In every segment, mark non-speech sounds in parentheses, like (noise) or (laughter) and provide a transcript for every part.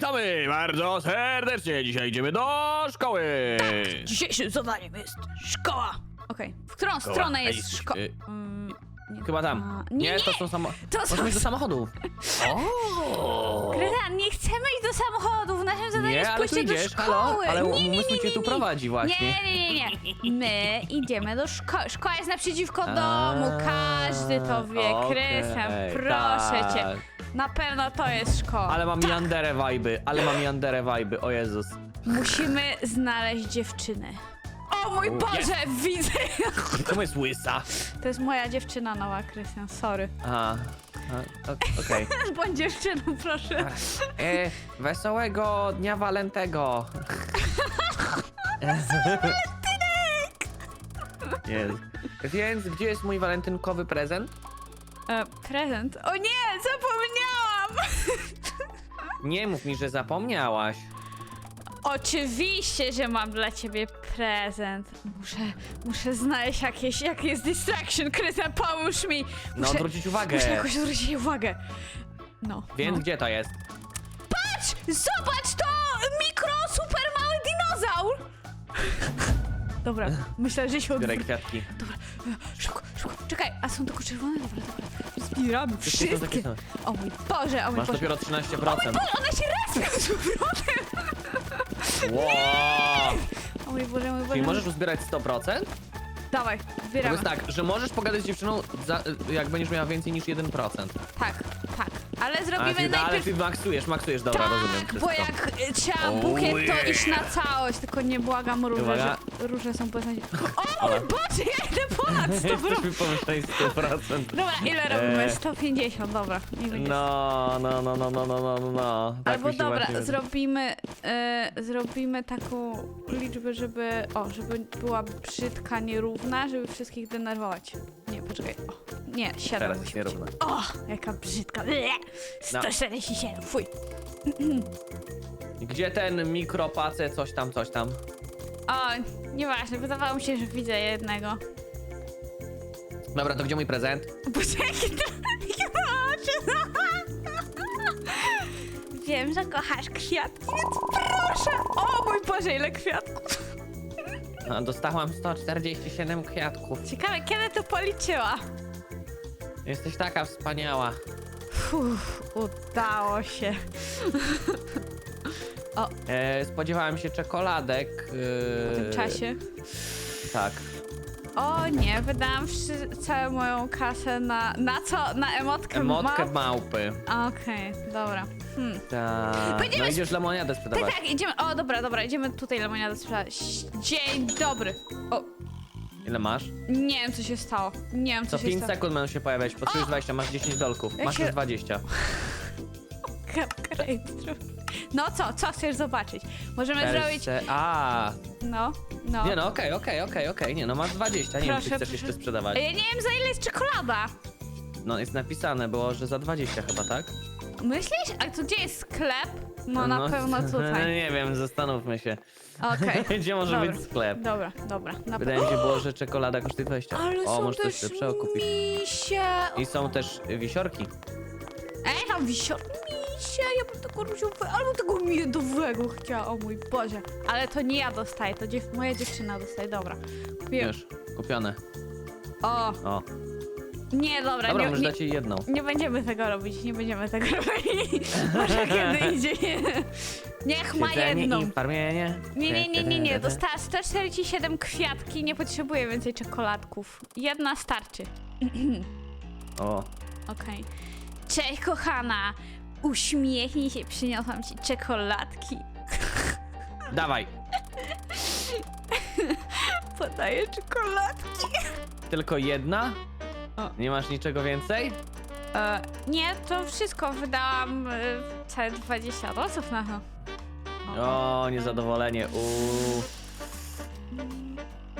Witamy bardzo serdecznie. Dzisiaj idziemy do szkoły. Dzisiejszym zadaniem jest szkoła. Okej, w którą stronę Ej, jest szkoła? y, Mm. Chyba A, tam. nie, Nie, nie, to są samo... to są- Możemy iść do samochodów. (laughs) O! Krystian, nie chcemy iść do samochodów. Naszym zadaniem Nie, jest ale tu pójście do idziesz, szkoły. halo? Ale nie, nie, nie, umysł nie, cię nie, tu nie. prowadzi właśnie. Nie, nie, nie, nie. My idziemy do szkoły. Szkoła jest naprzeciwko A, domu. Każdy to wie. okej, Krystian, proszę tak. Na pewno to jest szkoła. Ale mam Yanderę wajby, ale mam Yanderę wajby, o Jezus. Musimy znaleźć dziewczynę. O mój U, Boże, widzę. Czemu jest łysa? To jest moja dziewczyna nowa, Krystian, sorry. Aha. A, o- Okej. (laughs) Bądź dziewczyną, proszę. E, Wesołego dnia Walentego. Jest. Więc gdzie jest mój walentynkowy prezent? E, prezent? O nie, zapomniałam! (laughs) Nie mów mi, że zapomniałaś. Oczywiście, że mam dla ciebie prezent. Muszę, muszę znaleźć jakieś, jak jest distraction. Krystian, pomóż mi! No, Muszę, odwrócić uwagę. muszę jakoś zwrócić jej uwagę. No, Więc no. gdzie to jest? Patrz! Zobacz, to mikro, super mały dinozaur! Dobra, (laughs) myślę, że się Zbieraj odwróci. kwiatki. Dobra, e, szybko, szybko. Czekaj, a są tylko czerwone? Dobra, dobra. Zbieramy Wszystkie wszystkie. O mój Boże, o mój Masz Boże. dopiero 13%. Boże, one się respią z powrotem! Wow! O mój Boże, mój Boże. Czyli możesz uzbierać 100%? Dawaj, To zbieramy. jest tak, że możesz pogadać z dziewczyną, za, jak będziesz miała więcej niż 1%. Tak, tak. Ale Ale zrobimy ty, ale najpierw... ty maksujesz, maksujesz, dobra, rozumiem tak, wszystko. bo jak y, trzeba Oh, bukiet, to yeah. iść na całość, tylko nie błagam róże, Uwaga. że róże są beznadziejne. (laughs) O mój Boże, ja idę 100%. (laughs) Jesteśmy powyżej 100%. Dobra, ile robimy? Eee. 150, dobra. Nie będzie. No, no, no, no, no, no, no, no, no. Tak Albo mi się dobra, właśnie zrobimy, e, zrobimy taką liczbę, żeby, o, żeby była brzydka, nierówna, żeby wszystkich denerwować. Nie, poczekaj, o, nie, 7 Teraz musi jest być. nierówna. O, jaka brzydka, Ble! No. 147, fuj. (clears throat) Gdzie ten mikropace, coś tam, coś tam? O, nieważne, wydawało mi się, że widzę jednego. Dobra, to gdzie mój prezent? (laughs) Boże, jakie to... jakie oczy. Wiem, że kochasz kwiatki, więc proszę. O mój Boże, ile kwiatków. A, dostałam 147 kwiatków. Ciekawe, kiedy to policzyła? Jesteś taka wspaniała. Uff, udało się. (laughs) E, spodziewałem się czekoladek. W tym czasie. Tak. O nie, wydałam wszy- całą moją kasę na... Na co? Na emotkę Emotkę małp? małpy. Okej, dobra. Hmm. Tak. Będziemy No sp- idziesz lemoniadę Tak, sprzedawać. tak, idziemy. O, dobra, dobra, idziemy tutaj lemoniadę sprzedać. Dzień dobry. O, Ile masz? nie wiem co się stało. Nie wiem co, Co się 5 stało. sekund będą się pojawiać. Potrzebujesz 20, masz 10 dolków. Jak Masz się- już 20. (laughs) Great. No co, co chcesz zobaczyć? Możemy zrobić... Perse- A, No, no. nie no, okej, okej, okej, okej, nie no, masz 20, nie wiem, czy Proszę, chcesz jeszcze sprzedawać. Ja nie wiem za ile jest czekolada. No, jest napisane było, że za 20 chyba, tak? Myślisz? A to gdzie jest sklep? No na (laughs) pewno tutaj. Nie wiem, zastanówmy się. Okej. (laughs) Gdzie może Dobra. być sklep? Dobra, dobra. Na Wydaje mi się (gasps) było, że czekolada kosztuje 20. Ale o, są możesz coś też lepszego kupić. misie. I są też wisiorki. Ej, tam wisior... Misie, ja bym tego różowego, albo tego miodowego chciała, o mój Boże. Ale to nie ja dostaję, to dziew... moja dziewczyna dostaje, dobra. Kupiłem. Już, kupione. O, O, nie, dobra, dobra, nie, możesz nie, dać jej jedną. nie będziemy tego robić, nie będziemy tego robić. (laughs) Może kiedy idzie. Niech ma jedną. farmienie. Nie, nie, nie, nie, nie. Dostała 147 kwiatki, nie potrzebuję więcej czekoladków. Jedna starczy. (clears throat) O, Okej. Cześć, kochana. Uśmiechnij się, przyniosłam ci czekoladki. dawaj. Podaję czekoladki. Tylko jedna? O. Nie masz niczego więcej? E, nie, to wszystko wydałam e, całe 20 dolców na to. O, niezadowolenie. Uuu.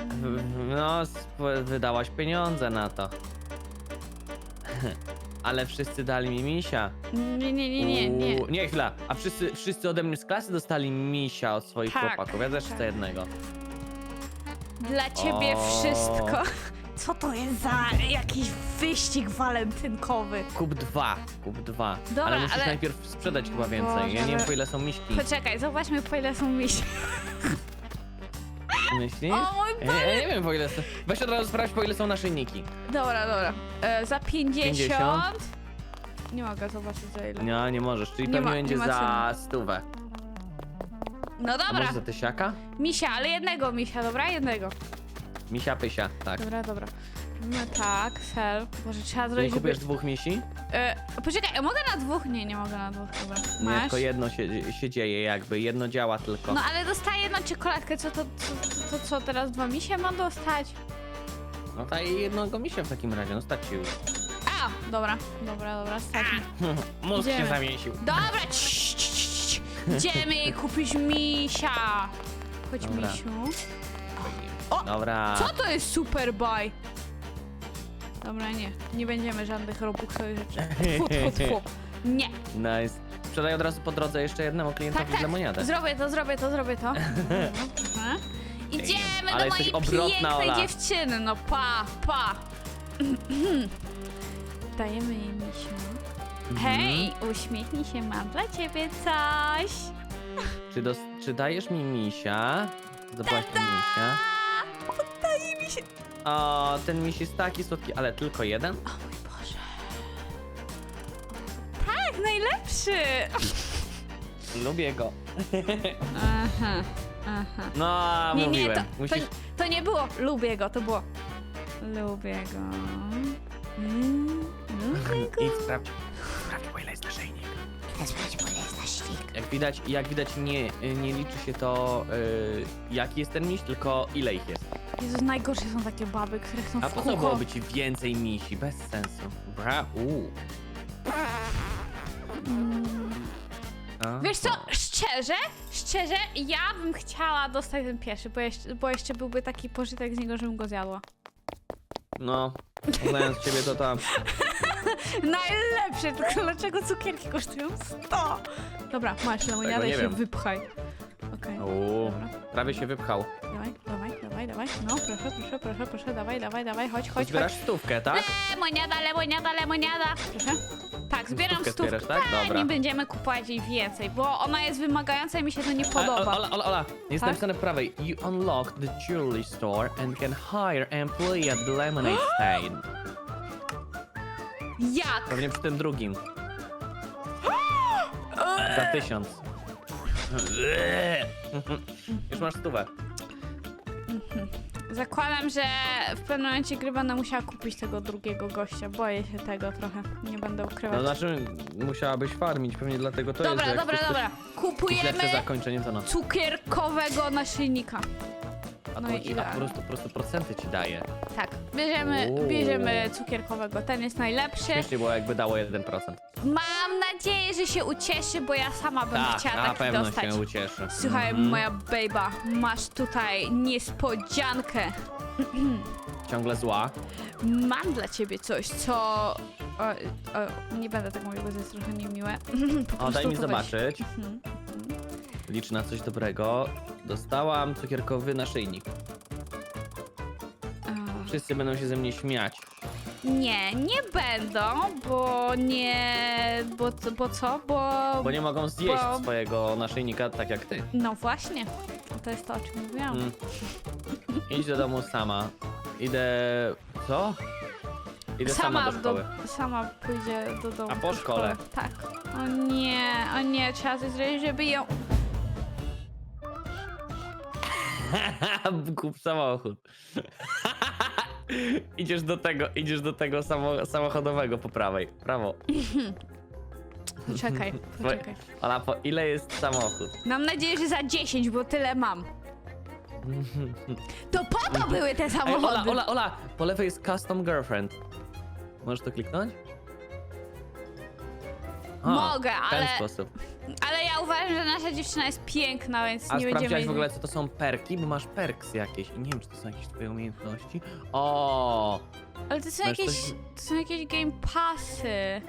W- No, sp- wydałaś pieniądze na to. Ale wszyscy dali mi misia. Nie, nie, nie, nie, nie. Uuu, Nie, chwila. A wszyscy, wszyscy ode mnie z klasy dostali misia od swoich Tak, chłopaków. Ja też tak. chcę jednego. Dla ciebie O. wszystko. (laughs) Co to jest za jakiś wyścig walentynkowy? Kup dwa, kup dwa. Dobra, ale musisz ale- najpierw sprzedać chyba więcej. Boże, ja nie wiem ale- po ile są miśki. Poczekaj, zobaczmy po ile są miś. (laughs) Myślisz? O mój Ja, ja nie wiem po ile są. Weź od razu sprawdź po ile są naszyjniki. Dobra, dobra. E, za 50. 50? Nie mogę zobaczyć za ile. Nie, nie możesz, czyli Nie pewnie ma- będzie ma za stówę. No A dobra. może za tysiaka? Misia, ale jednego misia, dobra? Jednego. Misia pysia, tak. Dobra, dobra. No tak, sel. Może trzeba nie zrobić, kupujesz dwóch misi? E, poczekaj, ja mogę na dwóch? Nie, nie mogę na dwóch, dobra. Nie, Masz? tylko jedno się, się dzieje jakby, jedno działa tylko. No ale dostaję jedną czekoladkę, co to, co, to co, teraz dwa misie mam dostać? No to i jednego misia w takim razie, no stać się już. A, dobra, dobra, dobra, stać mi. (laughs) Mózg Idziemy. się zawiesił. Dobra, cii, cii, cii, cii. Idziemy kupić misia. Chodź, Dobra. misiu. O! Dobra. Co to jest super buy? Dobra, nie. Nie będziemy żadnych robuxowych rzeczy. Tfu, tfu, tfu. (laughs) Nie. Nice. Sprzedaj od razu po drzodze jeszcze jednemu Tak, klientowi tak. lemoniadę. Zrobię to, zrobię to, zrobię to. (laughs) Aha. Idziemy Ale do jesteś mojej obrotna, pięknej Ola. dziewczyny. No pa, pa. (clears throat) Dajemy jej misiu. Mhm. Hej, uśmiechnij się, mam dla ciebie coś. Czy, dos- czy dajesz mi misia? Zdobyłaś mi misia? Daje mi się. O, ten miś jest taki słodki, ale tylko jeden? O mój Boże. Tak, najlepszy. Lubię go. Aha, aha. No, Nie, nie, mówiłem. to, Musisz... to, to nie było lubię go, to było lubię go. Mm, lubię go. Idź sprawdź. Sprawdź, po ile jest naszyjnik. Jak widać, jak widać nie, nie liczy się to, y, jaki jest ten miś, tylko ile ich jest. Jezus, najgorsze są takie baby, które chcą A w po co kółko. byłoby ci więcej misi? Bez sensu. Bra, uu. Mm. A, Wiesz co, szczerze, szczerze, ja bym chciała dostać ten pierwszy, bo jeszcze, bo jeszcze byłby taki pożytek z niego, żebym go zjadła. No, znając ciebie to tam. (laughs) Najlepsze, tylko dlaczego cukierki kosztują 100? Dobra, masz lemoniadę nie i się wiem. wypchaj. Okej, Uuu, prawie się wypchał. Dawaj, dawaj, dawaj, dawaj. No, proszę, proszę, proszę, proszę, dawaj, dawaj, dawaj, chodź, chodź, Zbierasz chodź. stówkę, tak? Lemoniada, lemoniada, lemoniada. Proszę. Tak, zbieram Stówkę stówkę. zbierasz, tak? Dobra. Nie będziemy kupować jej więcej, bo ona jest wymagająca i mi się to nie podoba. Ola, Ola, Ola, jest Tak? napisane po prawej. You unlock the jewelry store and can hire employee at the lemonade (gasps) stand. Jak? Pewnie przy tym drugim. (gasps) Za tysiąc. (laughs) Już masz stówę. (laughs) Zakładam, że w pewnym momencie gry będę musiała kupić tego drugiego gościa. Boję się tego trochę. Nie będę ukrywać. No znaczy, musiałabyś farmić, pewnie dlatego to jest, dobra, że jak dobra, dobra. coś- Kupujemy to no. cukierkowego naszyjnika. A, No to i a idealnie. po prostu, po prostu procenty ci daje. Tak, bierzemy, Uuu. bierzemy cukierkowego. Ten jest najlepszy. Śmiesznie było jakby dało 1%. Mam nadzieję, że się ucieszy, bo ja sama bym Tak, chciała na taki pewno dostać. się ucieszy. Słuchaj, Mhm. moja bejba, masz tutaj niespodziankę. (clears throat) Ciągle zła. Mam dla ciebie coś, co... O, o, nie będę tak mówił, bo to jest trochę niemiłe. (laughs) Po O, prostu daj mi to weź. zobaczyć. Mhm. Licz na coś dobrego. Dostałam cukierkowy naszyjnik. Wszyscy będą się ze mnie śmiać. Nie, nie będą, bo nie... Bo, co- bo co? Bo... Bo nie mogą zjeść Bo- swojego naszyjnika tak jak ty. No właśnie, to jest to, o czym mówiłam. Mm. Idź do domu sama. Idę... Co? Idę sama, do szkoły. sama pójdzie do domu. A po do szkole? Tak. O nie, o nie, trzeba coś zrobić, żeby ją... (laughs) Kup samochód. (laughs) idziesz do tego, idziesz do tego samo, samochodowego po prawej. Prawo. Poczekaj, (laughs) poczekaj. Ola, po ile jest samochód? Mam nadzieję, że za 10, bo tyle mam. To po to były te Ej, samochody. Ola, Ola, Ola! Po lewej jest custom girlfriend. Możesz to kliknąć? A, Mogę, W ten ale, sposób. ale ja uważam, że nasza dziewczyna jest piękna, więc A nie będziemy... sprawdziłaś w ogóle, co to są perki? Bo masz perks jakieś i nie wiem, czy to są jakieś twoje umiejętności. O, Ale to są Masz jakieś, coś- to są jakieś game passy.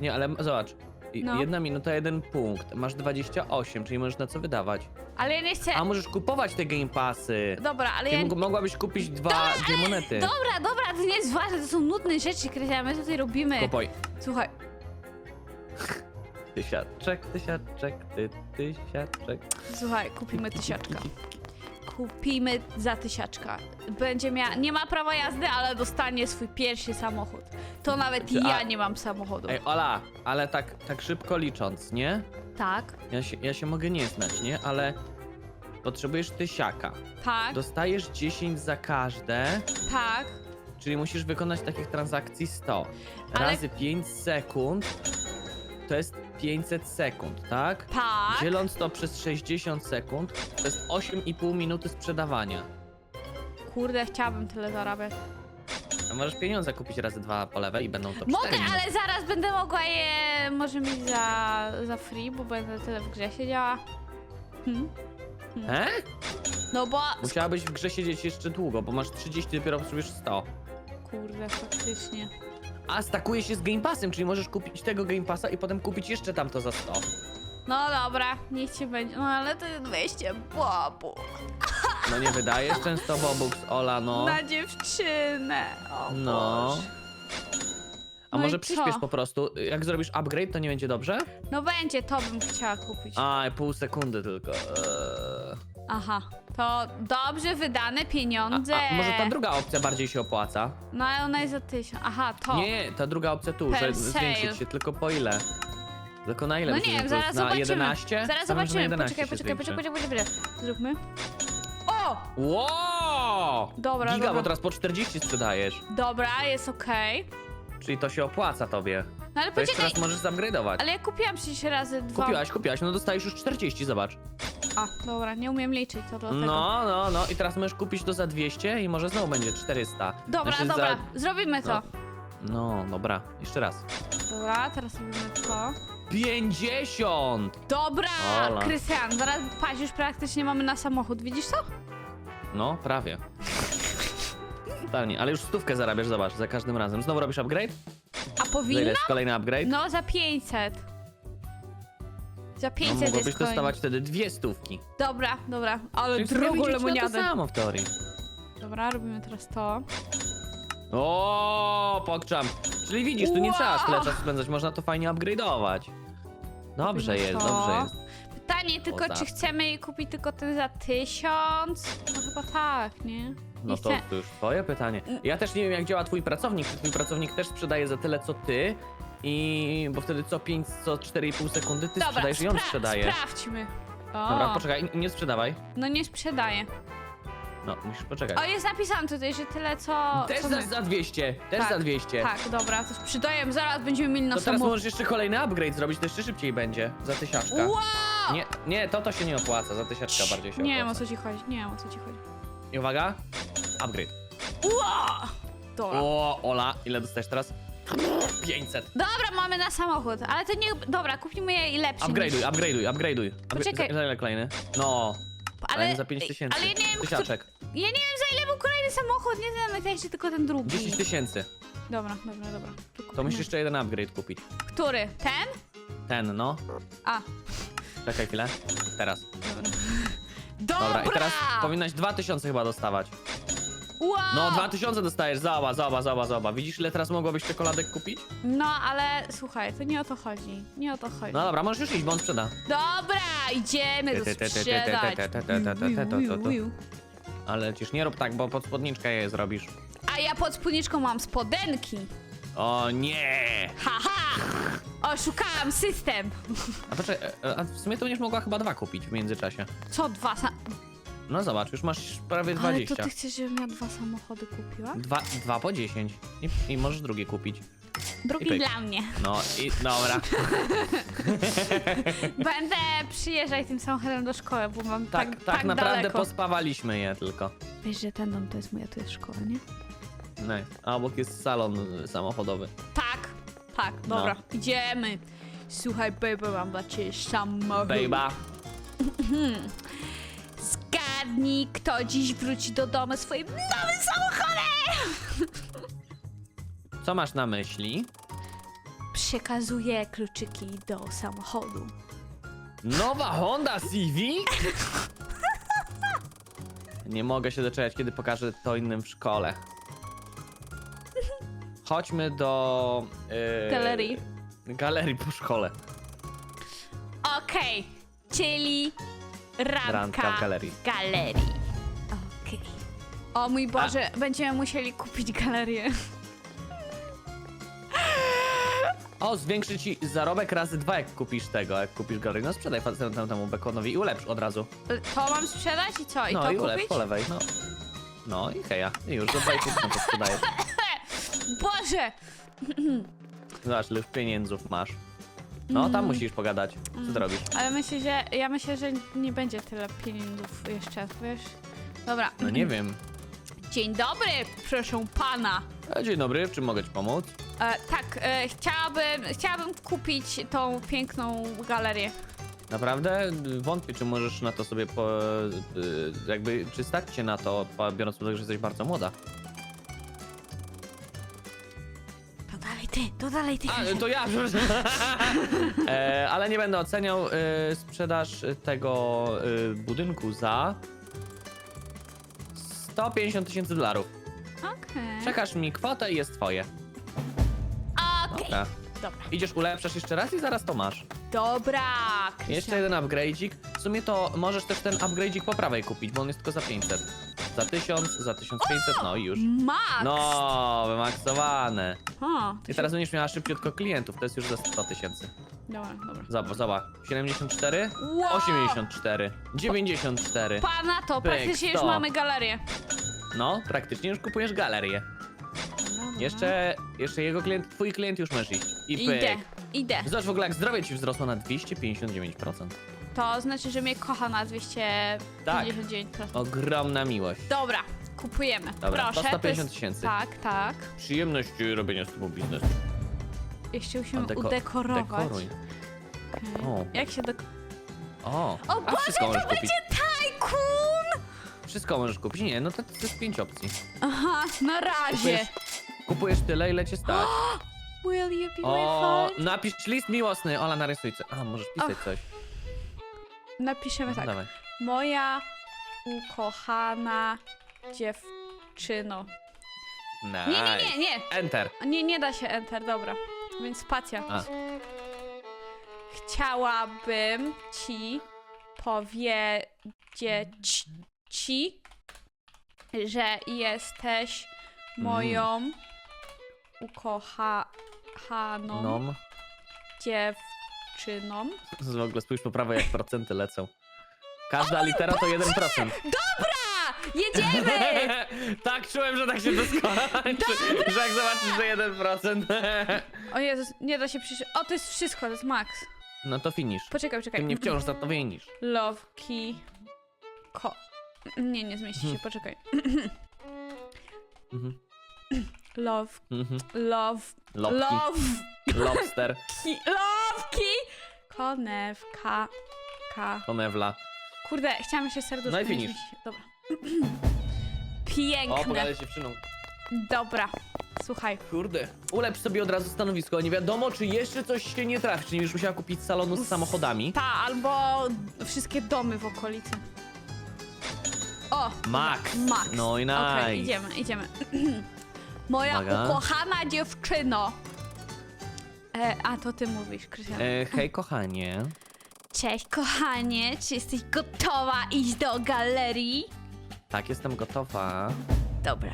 Nie, ale zobacz. I- No. Jedna minuta, jeden punkt. Masz 28, czyli możesz na co wydawać. Ale ja nie chcę... A możesz kupować te Game Passy. Dobra, ale Ty ja... mógł- mogłabyś kupić dwa, dwie monety. Dobra, dobra, to nie jest ważne, to są nudne rzeczy, Krysia, my tutaj robimy. Kupuj. Słuchaj, Tysiaczek, tysiaczek, ty, tysiaczek. słuchaj, kupimy tysiaczka. Kupimy za tysiaczka. Będzie miała, nie ma prawa jazdy, ale dostanie swój pierwszy samochód. To nawet Czy- ja a- nie mam samochodu. Ej, Ola, ale tak, tak szybko licząc, nie? Tak, Ja się, ja się mogę nie znać, nie? Ale potrzebujesz tysiaka. tak, Dostajesz 10 za każde, tak. czyli musisz wykonać takich transakcji 100. Ale- Razy 5 sekund to jest 500 sekund, tak? Tak. Dzieląc to przez 60 sekund, to jest 8,5 minuty sprzedawania. Kurde, chciałabym tyle zarabiać. A możesz pieniądze kupić razy dwa po lewej i będą to 4 Mogę, minuty. ale zaraz będę mogła je może mieć za, za free, bo będę tyle w grze siedziała. Hmm? E? No bo... Musiałabyś w grze siedzieć jeszcze długo, bo masz 30, dopiero potrzebujesz 100. Kurde, faktycznie. A stakuje się z Game Passem, czyli możesz kupić tego Game Passa i potem kupić jeszcze tamto za 100. No dobra, niech ci będzie. No ale to jest 200 bobu. No nie wydajesz często Bobux, Ola, no. Na dziewczynę. O No. Boże. A No i może co? przyspiesz po prostu. Jak zrobisz upgrade, to nie będzie dobrze? No będzie, to bym chciała kupić. A, pół sekundy tylko. Eee. Aha, to dobrze wydane A, pieniądze. a może ta druga opcja bardziej się opłaca? No ale ona jest za tysiąc. Aha, to. Nie, ta druga opcja tu, że Per sale. zwiększyć się tylko po ile? Tylko na ile No myślisz, nie że wiem, to zaraz jest? Na zobaczymy. 11? Zaraz że na zobaczymy. 11 Poczekaj, się poczekaj, zwiększy. poczekaj, poczekaj, poczekaj. Zróbmy. O! Wow! Dobra, Giga, dobra. bo teraz po 40 sprzedajesz. Dobra, jest okej. Czyli to się opłaca tobie. No ale To jeszcze poczekaj, raz możesz upgrade'ować. ale ja kupiłam przecież razy dwa. Kupiłaś, kupiłaś, no dostajesz już 40, zobacz. A, dobra, nie umiem liczyć, to dlatego. No, no, no i teraz możesz kupić to za 200 i może znowu będzie 400. Dobra, Znaczy dobra, Za... zrobimy to. No. dobra, jeszcze raz. Dobra, teraz robimy to. 50! Dobra, Ola. Krystian, zaraz patrz, już praktycznie mamy na samochód, widzisz to? No, prawie. Totalnie, ale już stówkę zarabiasz, zobacz, za każdym razem. Znowu robisz upgrade? A Za ile powinno? jest kolejny upgrade? No, za 500. Za no 500 mogłabyś jest kolejny. dostawać wtedy dwie stówki. Dobra, dobra, ale Czyli w sumie drugą wyjdzie ci na to lemoniadę. samo w teorii. Dobra, robimy teraz to. O, pokczam. Czyli widzisz, tu nie Wow. trzeba tyle czasu spędzać, można to fajnie upgrade'ować. Dobrze Robimy jest, to. dobrze jest. Pytanie tylko, czy chcemy kupić tylko ten za 1000? No chyba tak, nie? No to, chcę- to już twoje pytanie. Ja też nie wiem, jak działa twój pracownik. Czy twój pracownik też sprzedaje za tyle, co ty? I bo wtedy co 5, co 4,5 sekundy ty Dobra, sprzedajesz i on spra- sprzedaje. sprawdźmy. O, Dobra, poczekaj, nie sprzedawaj. no nie sprzedaje. No, musisz poczekać. O, jest napisane tutaj, że tyle co... Też co za, my. za 200, też Tak, za 200. Tak, dobra, to sprzedajemy, zaraz będziemy mieli na To teraz samochód. możesz jeszcze kolejny upgrade zrobić, to jeszcze szybciej będzie. Za tysiaczka. Wow! Nie, nie, to to się nie opłaca, za tysiaczka bardziej się Nie wiem o opłaca. co ci chodzi, nie wiem o co ci chodzi. I uwaga, upgrade. Wow! Dobra. O, Ola, ile dostajesz teraz? 500. Dobra, mamy na samochód, ale to nie... Dobra, kupimy je i lepszy Upgrade'uj, niż... upgrade'uj, upgrade'uj. Upgra- Poczekaj. Za, za ile kolejny? No, ale, Ale, za 5 tysięcy. ale ja nie wiem. Tysiaczek. Ja nie wiem za ile był kolejny samochód, nie znam, jeszcze tylko ten drugi. 10 tysięcy. Dobra, dobra, dobra. Tu To musisz jeszcze jeden upgrade kupić. Który? Ten? Ten, no. A, Czekaj chwilę. Teraz. dobra. Dobra, Dobra! i teraz powinnaś 2000 chyba dostawać. Wow! No, 2000 dostajesz, zobacz, zobacz, zobacz, zobacz. Widzisz, ile teraz mogłabyś czekoladek kupić? No, ale słuchaj, to nie o to chodzi. Nie o to chodzi. No dobra, możesz już iść, bo on sprzeda. Dobra, idziemy to Te, te, te, te, te, sprzedać. te, te, te, te, te, te, to, to, to. Wiu, wiu, wiu. Ale lecisz, nie rób tak, bo pod spódniczkę je zrobisz. A ja pod spódniczką mam spodenki. O nie! Haha! Oszukałam system. A poczekaj, e, a w sumie to będziesz mogła chyba dwa kupić w międzyczasie. Co, dwa sa... No zobacz, już masz prawie Ale 20. to ty chcesz, żebym ja dwa samochody kupiła? Dwa, dwa po 10. I, I możesz drugie kupić. Drugi pyk. dla mnie. No i dobra. (laughs) Będę przyjeżdżać tym samochodem do szkoły, bo mam Tak, tak, tak, tak, naprawdę daleko. pospawaliśmy je tylko. Wiesz, że ten dom to jest moja, tu jest szkoła, nie? Nice. A obok jest salon y, samochodowy. Tak, tak, dobra, idziemy. Słuchaj, baby, mam dla ciebie samochód. Bejba. Zgadnij, kto dziś wróci do domu swoim nowym samochodem! Co masz na myśli? przekazuję kluczyki do samochodu. Nowa Honda Civic? Nie mogę się doczekać, kiedy pokażę to innym w szkole. Chodźmy do... Yy, Galerii. Galerii po szkole. Okej, czyli randka, Randka w galerii. galerii. Okej. O mój Boże, będziemy musieli kupić galerię. O, zwiększy ci zarobek razy dwa, jak kupisz tego, jak kupisz galerię. No sprzedaj facetowi temu bekonowi i ulepsz od razu. To mam sprzedać i co? I no to i ulepsz kupić? po lewej, no. No i heja. I już za 2,5 to sprzedajesz. (laughs) Boże! Zobacz, ile już pieniędzów masz. No, tam musisz pogadać. Co ty robisz? Ale myślę, że ja myślę, że nie będzie tyle pieniędzów jeszcze, wiesz? Dobra. No nie wiem. Dzień dobry, proszę pana. E, Dzień dobry, w czym mogę ci pomóc? E, tak, e, chciałabym, chciałabym kupić tą piękną galerię. Naprawdę? Wątpię, czy możesz na to sobie po... y, jakby, czy stać cię na to, biorąc pod uwagę, że jesteś bardzo młoda. Ty, to dalej ty. A, to ja, (laughs) e, ale nie będę oceniał e, sprzedaż tego e, budynku za 150 tysięcy dolarów. Okej. Przekaż mi kwotę i jest twoje. Okej. Dobra. Dobra. Idziesz, ulepszasz jeszcze raz i zaraz to masz. Dobra. Jeszcze Krystian. jeden upgrade'ik. W sumie to możesz też ten upgrade'ik po prawej kupić, bo on jest tylko za 500. Za 1000, za 1500, no i już. Max. No, wymaksowane. O, I teraz będziesz miała szybciutko klientów, to jest już za 100 tysięcy. dobra, dobra. Zobacz, zobacz. 74, Wow. 84, 94. Pana to Pyk, praktycznie już sto. mamy galerię. No, praktycznie już kupujesz galerię. Jeszcze, jeszcze jego klient, twój klient już możesz iść. I pyk. Idę, idę. Zobacz w ogóle, jak zdrowie ci wzrosło na 259%. To znaczy, że mnie kocha na 259%. Ogromna miłość. Dobra, kupujemy. Dobra, to Proszę. 150 jest- tysięcy. Tak, tak. Przyjemność robienia z tobą biznesu. Jeszcze musimy Deko- udekorować. Dekoruj. Okej. O. Jak się dek... O, O a Boże, wszystko możesz to kupić. będzie tajkun! Wszystko możesz kupić. Nie, no to, to jest pięć opcji. Aha, na razie. Kupujesz, kupujesz tyle, ile cię stać. (gasps) Will you be O, my friend? napisz list miłosny. Ola, narysuj coś. A, możesz pisać coś. Napiszemy tak. Dawaj. Moja ukochana dziewczyno. Nice. Nie, nie, nie, nie. Enter. Nie, nie da się enter, dobra. Więc spacja. A. Chciałabym ci powiedzieć ci, że jesteś moją ukochaną Nom. Dziewczyną. W ogóle spójrz po prawej, jak procenty lecą. Każda litera to 1%. Dobra! Jedziemy! (laughs) tak, czułem, że tak się to skończy. Że jak zobaczysz, że 1%. O Jezus, nie da się przyjrzeć. O, to jest wszystko, to jest max. no to finish. Poczekaj, Ty poczekaj. mnie wciąż za to winisz. Love key. Ko. Nie, nie zmieści się, poczekaj. Mhm. Love, Mhm. love, Lobki. love Lobster. love key. Konewka, ka. Konewla. Kurde, chciałam jeszcze serduszko. No i finish. się. Dobra. (clears throat) O, Piękne. pogadaj z dziewczyną. Dobra. Słuchaj. Kurde. Ulepsz sobie od razu stanowisko. Nie wiadomo, czy jeszcze coś się nie trafi. Czy nie będziesz musiała kupić salonu z samochodami. Ta, albo wszystkie domy w okolicy. O! Max. Max. No i nice. Okej, idziemy, idziemy. (clears throat) Moja Uwaga. ukochana dziewczyno. E, a to ty mówisz, Krystian. E, hej, kochanie. Cześć, kochanie. Czy jesteś gotowa iść do galerii? Tak, jestem gotowa. Dobra,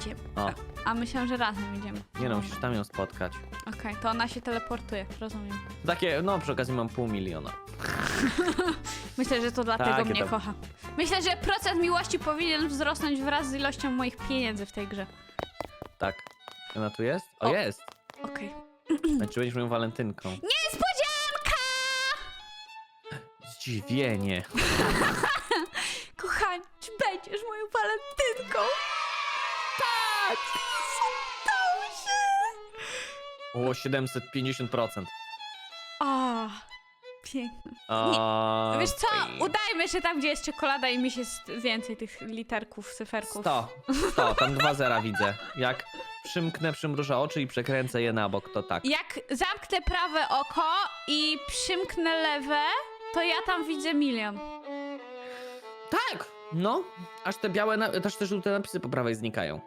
idziemy. O. A, a myślałam, że razem idziemy. Nie no, musisz tam ją spotkać. Okej, to ona się teleportuje, rozumiem. Takie, no przy okazji mam pół miliona. (laughs) Myślę, że to dlatego Takie mnie tam. kocha. Myślę, że procent miłości powinien wzrosnąć wraz z ilością moich pieniędzy w tej grze. Tak. Ona tu jest? O, O. jest. Okej. Znaczy będziesz moją walentynką. Niespodzianka! Zdziwienie. (laughs) Kochani, czy będziesz moją walentynką? Tak! Udało się! O, 750%. A, Piękne. O, Wiesz co, udajmy, że tam, gdzie jest czekolada i mi się więcej tych literków, cyferków. 100, 100, tam dwa zera widzę. Jak przymknę, przymrużę oczy i przekręcę je na bok, to tak. Jak zamknę prawe oko i przymknę lewe, to ja tam widzę milion. Tak! No, aż te białe, na- aż te żółte napisy po prawej znikają.